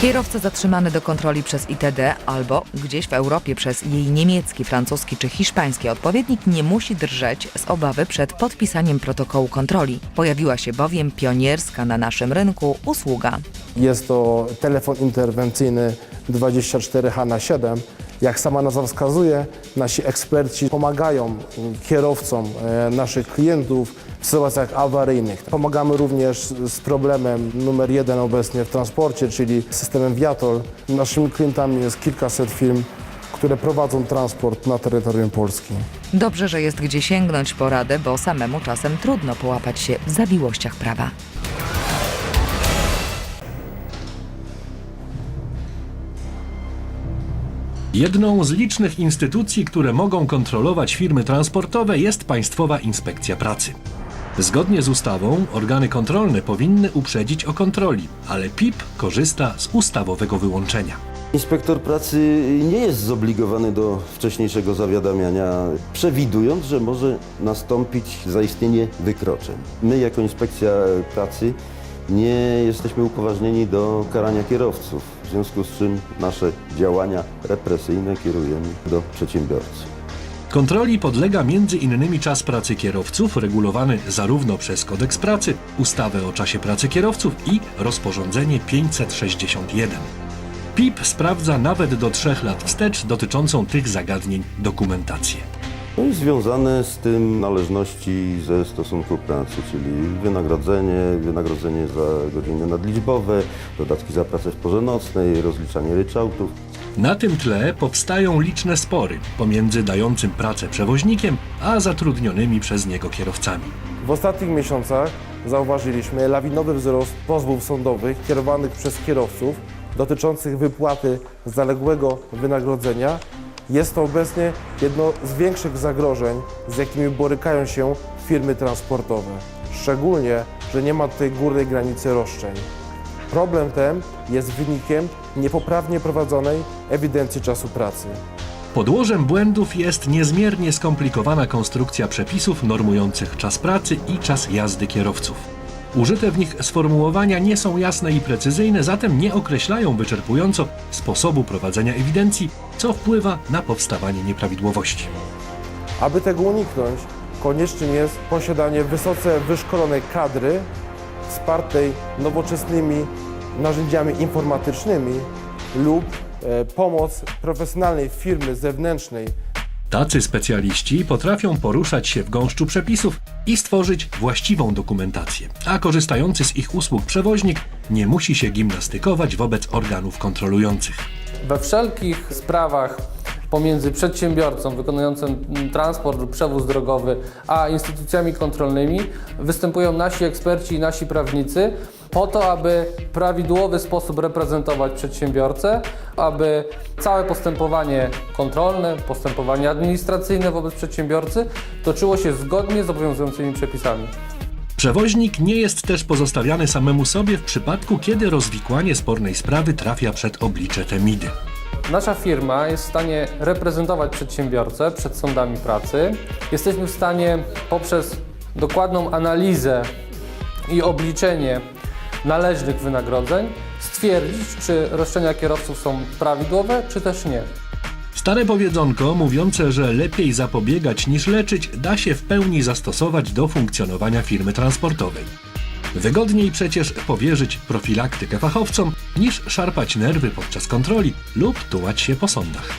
Kierowca zatrzymany do kontroli przez ITD albo gdzieś w Europie przez jej niemiecki, francuski czy hiszpański odpowiednik nie musi drżeć z obawy przed podpisaniem protokołu kontroli. Pojawiła się bowiem pionierska na naszym rynku usługa. Jest to telefon interwencyjny 24H na 7. Jak sama nazwa wskazuje, nasi eksperci pomagają kierowcom e, naszych klientów w sytuacjach awaryjnych. Pomagamy również z problemem numer jeden obecnie w transporcie, czyli systemem Viatol. Naszymi klientami jest kilkaset firm, które prowadzą transport na terytorium Polski. Dobrze, że jest gdzie sięgnąć po radę, bo samemu czasem trudno połapać się w zawiłościach prawa. Jedną z licznych instytucji, które mogą kontrolować firmy transportowe jest Państwowa Inspekcja Pracy. Zgodnie z ustawą organy kontrolne powinny uprzedzić o kontroli, ale PIP korzysta z ustawowego wyłączenia. Inspektor pracy nie jest zobligowany do wcześniejszego zawiadamiania, przewidując, że może nastąpić zaistnienie wykroczeń. My jako Inspekcja Pracy nie jesteśmy upoważnieni do karania kierowców, w związku z czym nasze działania represyjne kierujemy do przedsiębiorcy. Kontroli podlega innymi czas pracy kierowców, regulowany zarówno przez Kodeks Pracy, ustawę o czasie pracy kierowców i rozporządzenie 561. PIP sprawdza nawet do trzech lat wstecz dotyczącą tych zagadnień dokumentację. No i związane z tym należności ze stosunku pracy, czyli wynagrodzenie, wynagrodzenie za godziny nadliczbowe, dodatki za pracę w porze nocnej, rozliczanie ryczałtów. Na tym tle powstają liczne spory pomiędzy dającym pracę przewoźnikiem, a zatrudnionymi przez niego kierowcami. W ostatnich miesiącach zauważyliśmy lawinowy wzrost pozwów sądowych kierowanych przez kierowców dotyczących wypłaty zaległego wynagrodzenia. Jest to obecnie jedno z większych zagrożeń, z jakimi borykają się firmy transportowe. Szczególnie, że nie ma tutaj górnej granicy roszczeń. Problem ten jest wynikiem niepoprawnie prowadzonej ewidencji czasu pracy. Podłożem błędów jest niezmiernie skomplikowana konstrukcja przepisów normujących czas pracy i czas jazdy kierowców. Użyte w nich sformułowania nie są jasne i precyzyjne, zatem nie określają wyczerpująco sposobu prowadzenia ewidencji, co wpływa na powstawanie nieprawidłowości. Aby tego uniknąć, koniecznym jest posiadanie wysoce wyszkolonej kadry, wspartej nowoczesnymi narzędziami informatycznymi lub e, pomoc profesjonalnej firmy zewnętrznej Tacy specjaliści potrafią poruszać się w gąszczu przepisów i stworzyć właściwą dokumentację, a korzystający z ich usług przewoźnik nie musi się gimnastykować wobec organów kontrolujących. We wszelkich sprawach pomiędzy przedsiębiorcą wykonującym transport lub przewóz drogowy, a instytucjami kontrolnymi występują nasi eksperci i nasi prawnicy po to, aby w prawidłowy sposób reprezentować przedsiębiorcę, aby całe postępowanie kontrolne, postępowanie administracyjne wobec przedsiębiorcy toczyło się zgodnie z obowiązującymi przepisami. Przewoźnik nie jest też pozostawiany samemu sobie w przypadku, kiedy rozwikłanie spornej sprawy trafia przed oblicze Temidy. Nasza firma jest w stanie reprezentować przedsiębiorcę przed sądami pracy. Jesteśmy w stanie poprzez dokładną analizę i obliczenie należnych wynagrodzeń stwierdzić, czy roszczenia kierowców są prawidłowe, czy też nie. Stare powiedzonko mówiące, że lepiej zapobiegać niż leczyć, da się w pełni zastosować do funkcjonowania firmy transportowej. Wygodniej przecież powierzyć profilaktykę fachowcom, niż szarpać nerwy podczas kontroli lub tułać się po sądach.